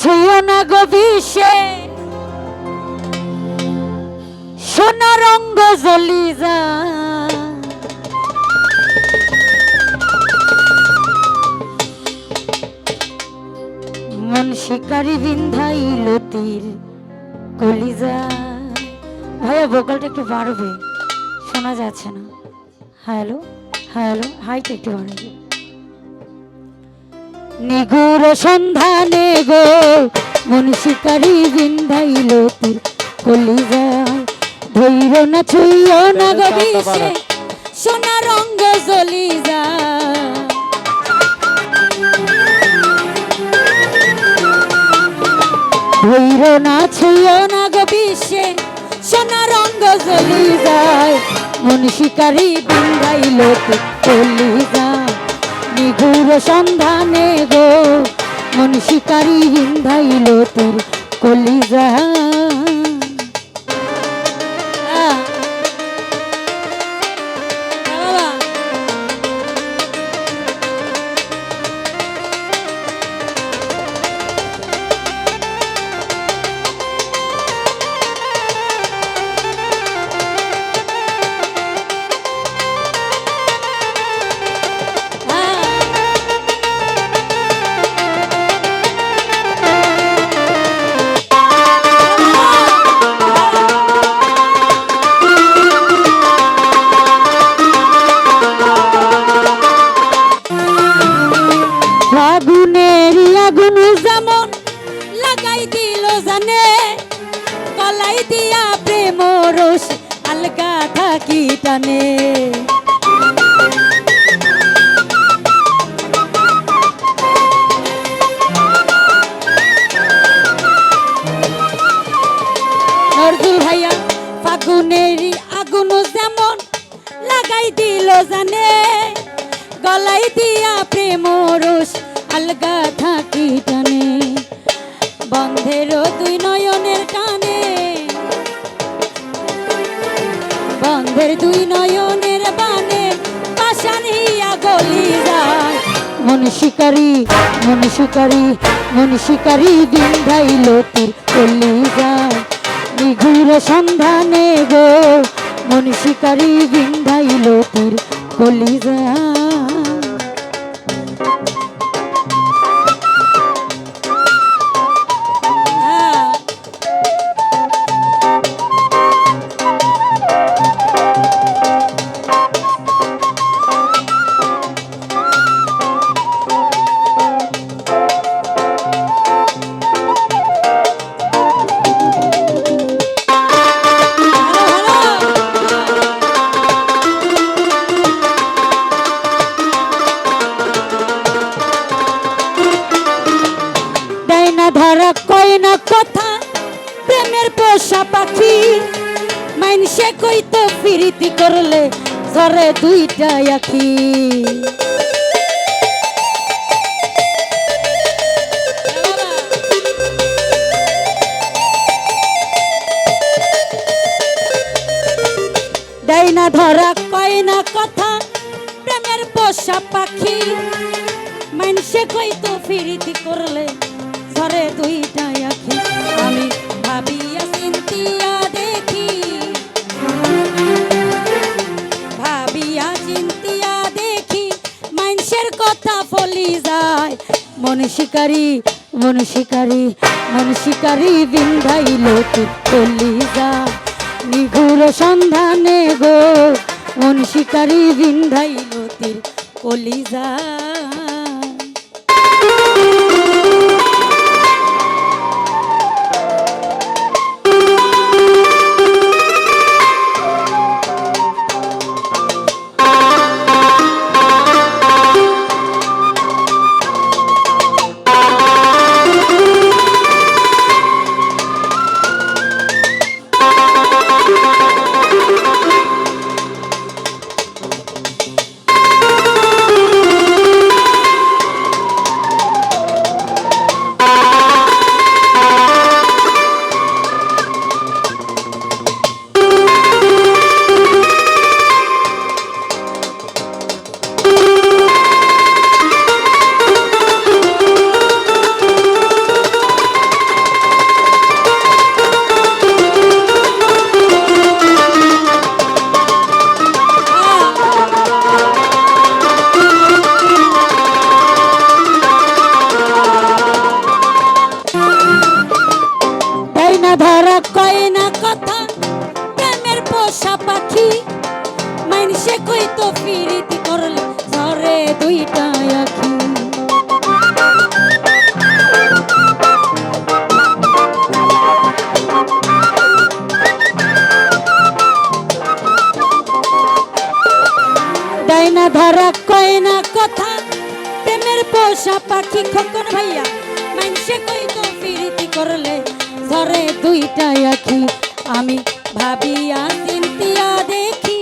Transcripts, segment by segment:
ছুঁয় না গো বিষে। সোনা রঙ্গ জ্বলি যা। মন শিকারি বিন্ধাইল তীর কলিজা। ভাইয়া ভোকালটা একটু বাড়বে, শোনা যাচ্ছে না। হ্যালো হ্যালো হাইটা একটু বাড়বে নিগুর সন্ধানে গো মন শিকারি বিন্ধাইল তীর কলিজা। ধৈর না ছুইয় না গো বিষে সোনা রঙ্গ জ্বলি যা ধৈর না ছুঁয় না গো বিশ্বে সোনা রঙ্গ জ্বলি যায় মন শিকারি বিন্দাইল চলি যায় নিগুর সন্ধানে গো। মন শিকারি বিন্দাইল তোর কলি কলাই দিয়া প্রেম রস আলগা থাকি টানে। জানে। গলাই দিয়া প্রেম রস আলগা থাকি টানে। বন্ধের দুই নয়নের কানে বন্ধের দুই নয়নের বানে পাশানিয়া গলি যায়। মন শিকারি মন শিকারি মন শিকারি দিন ধাইল তীর চলি যায়। নিঘুর সন্ধানে গো, মন শিকারি দিন ধাইল তীর কলি যায়। না কয় না কথা? প্রেমের পোষা পাখি। মাইনসে কই তো ফিরিতি করলে? ঝরে দুইটা আখি। দেয় না ধরা, কয় না কথা? প্রেমের পোষা পাখি। মানুষে কই তো ফিরিতি করলে? ঝরে দুইটা আখি। আমি ভাবিয়া, চিন্তিয়া দেখি। ভাবিয়া, চিন্তিয়া দেখি। মানুষের কথা ফলি যায়। মন শিকারি মন শিকারি মন শিকারি বিন্ধাইল চলি যায়। নিঘুর সন্ধানে গো, মন শিকারি বিন্ধাইল তীর কলি না ধরা কয় না কথা, প্রেমের পোষা পাখি। মাইনসে কই তো পিরিতি করলে ধরে দুইটা আখি। ধরা কয় না কথা, প্রেমের পোষা পাখি খোকন ভাইয়া। মানুষে কই তো পিরিতি করলে ধরে দুইটা আখি। আমি ভাবিয়া চিন্তিয়া দেখি।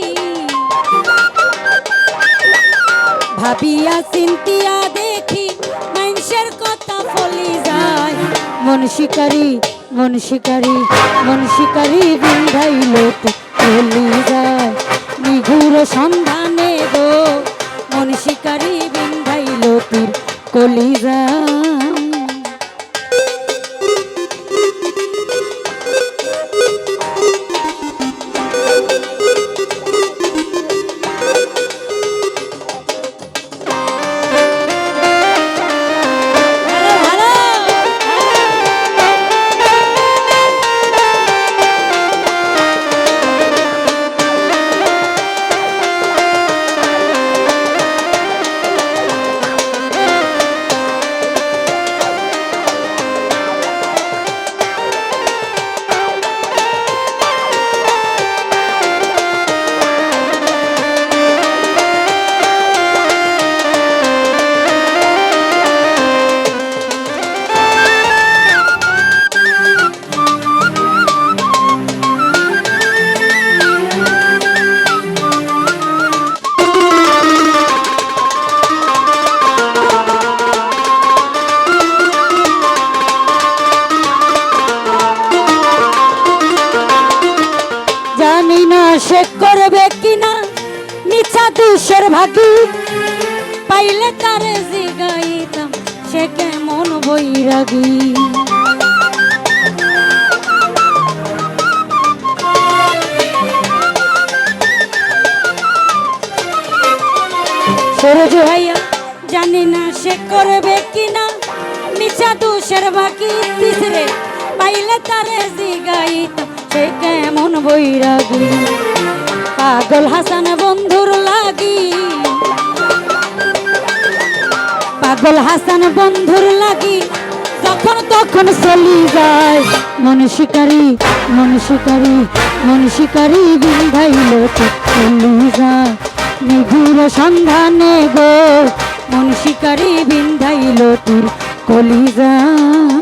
ভাবিয়া চিন্তিয়া দেখি। মানুষের কথা ফলি যায় মন শিকারি মন শিকারি মন শিকারি বিন্ধাইল চলি যায়। নিঘুর সন্ধানে গো, মন শিকারি বিন্ধাইল তোর কলি যায়। দুষের ভাগি, পাইলে তারে জিগাইতাম সে কেমন বৈরাগী। সরজ ভাইয়া, জানি না সে করবে কিনা। মিছা দুষের বাকি তিসরে পাইলে তারে জিগাইতাম সে কেমন বৈরাগী। পাগল হাসান বন্ধুর লাগি। পাগল হাসান বন্ধুর লাগি। যখন তখন চলি যায়। মন শিকারি মন শিকারি মন শিকারি বিন্ধাইল চলি যায়। নিগুর সন্ধানে গো, মন শিকারি বিন্ধাইল তোর কলি যায়।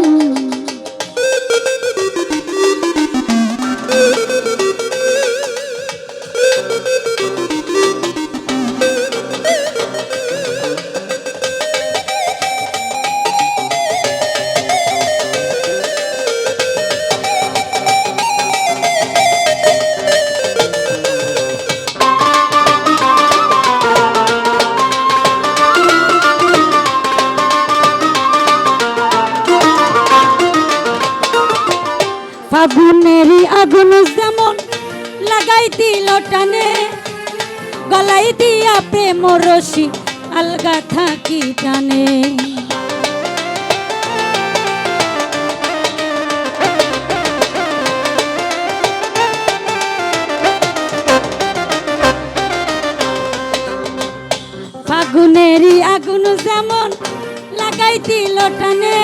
ফাগুনেরই আগুন যেমন লাগাই দিল টানে, গলাই দিয়া প্রেম রশি আলগা থাকি টানে। ফাগুনেরই আগুন যেমন লাগাই দিল টানে,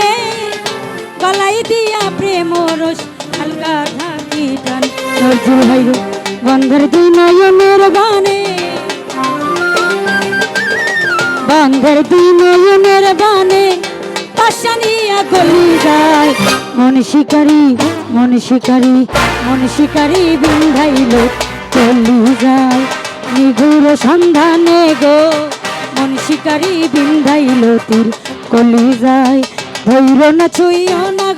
গলাই দিয়া প্রেম রস হালকা ঢাকি টান। নজরুল ভাই বন্ধের দুই নয়নের বানে বন্ধের দুই নয়নের বানে পাশানিয়া গলি যায়। মন শিকারি মন শিকারি মন শিকারি বিন্ধাইল চলি যায়। নিগুর সন্ধানে গো, মন শিকারি বিন্ধাইল তীর কলি যায়। ধৈর না ছুইও না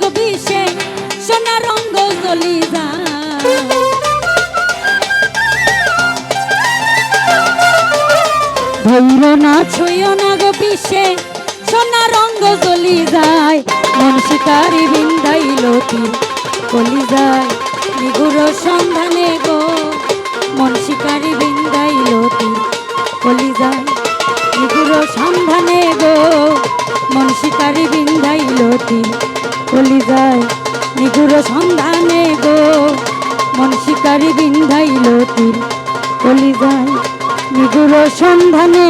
সোনা রঙ্গ চলি যায়। ধৈর না ছুঁয় না গো পিসে সোনা রঙ্গ চলি যায়। মন শিকারি বিন্দাইল তীর কলি যায়। নিগুর সন্ধানে গো, মন শিকারি বিন্দাইল তীর কলি যায়। নিগুর